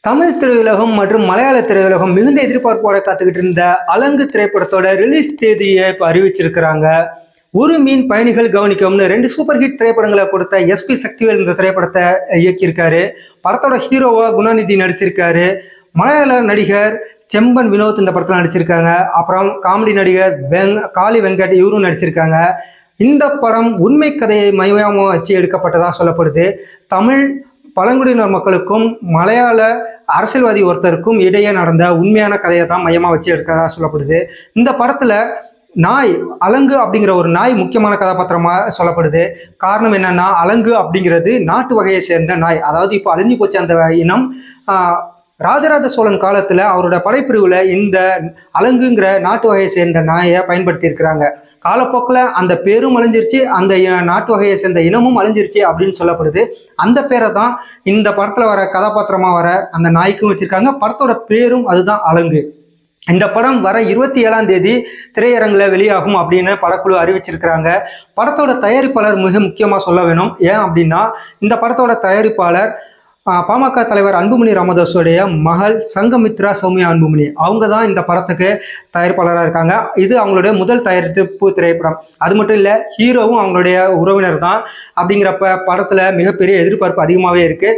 தமிழ் திரையுலகம் மற்றும் மலையாள திரையுலகம் மிகுந்த எதிர்பார்ப்போட காத்துக்கிட்டு இருந்த அலங்கு திரைப்படத்தோட ரிலீஸ் தேதியை இப்போ அறிவிச்சிருக்கிறாங்க. ஒரு மீன் பயணிகள் கவனிக்கும்னு ரெண்டு சூப்பர் ஹிட் திரைப்படங்களை கொடுத்த எஸ்பி சக்திவேல் இந்த திரைப்படத்தை இயக்கியிருக்காரு. படத்தோட ஹீரோவா குணாநிதி நடிச்சிருக்காரு. மலையாள நடிகர் செம்பன் வினோத் இந்த படத்தில் நடிச்சிருக்காங்க. அப்புறம் காமெடி நடிகர் வெங் காளி வெங்கட் இவரும் நடிச்சிருக்காங்க. இந்த படம் உண்மை கதையை மையமாக வச்சு எடுக்கப்பட்டதாக சொல்லப்படுது. தமிழ் பழங்குடியினர் மக்களுக்கும் மலையாள அரசியல்வாதி ஒருத்தருக்கும் இடையே நடந்த உண்மையான கதையை தான் மையமாக வச்சு எடுக்கிறதா சொல்லப்படுது. இந்த படத்தில் நாய் அலங்கு அப்படிங்கிற ஒரு நாய் முக்கியமான கதாபாத்திரமாக சொல்லப்படுது. காரணம் என்னன்னா அலங்கு அப்படிங்கிறது நாட்டு வகையை சேர்ந்த நாய். அதாவது இப்போ அழிஞ்சு போச்சு அந்த இனம். ராஜராஜ சோழன் காலத்தில் அவரோட படைப்பிரிவில் இந்த அலங்குங்கிற நாட்டு வகையை சேர்ந்த நாயை பயன்படுத்தியிருக்கிறாங்க காலப்போக்கில் அந்த பேரும் அழிஞ்சிருச்சு அந்த நாட்டு வகையை சேர்ந்த இனமும் அழிஞ்சிருச்சு அப்படின்னு சொல்லப்படுது. அந்த பேரை தான் இந்த படத்தில் வர கதாபாத்திரமாக வர அந்த நாய்க்கும் வச்சுருக்காங்க. படத்தோட பேரும் அதுதான் அலங்கு. இந்த படம் வர இருபத்தி ஏழாம் தேதி திரையரங்கில் வெளியாகும் அப்படின்னு படக்குழு அறிவிச்சிருக்கிறாங்க. படத்தோட தயாரிப்பாளர் மிக முக்கியமாக சொல்ல வேணும். ஏன் அப்படின்னா இந்த படத்தோட தயாரிப்பாளர் பாமக தலைவர் அன்புமணி ராமதாஸுடைய மகள் சங்கமித்ரா சௌமியா அன்புமணி. அவங்க தான் இந்த படத்துக்கு தயாரிப்பாளராக இருக்காங்க. இது அவங்களுடைய முதல் தயாரிப்பு திரைப்படம். அது மட்டும் இல்லை ஹீரோவும் அவங்களுடைய உறவினர் தான் அப்படிங்கிறப்ப படத்தில் மிகப்பெரிய எதிர்பார்ப்பு அதிகமாகவே இருக்குது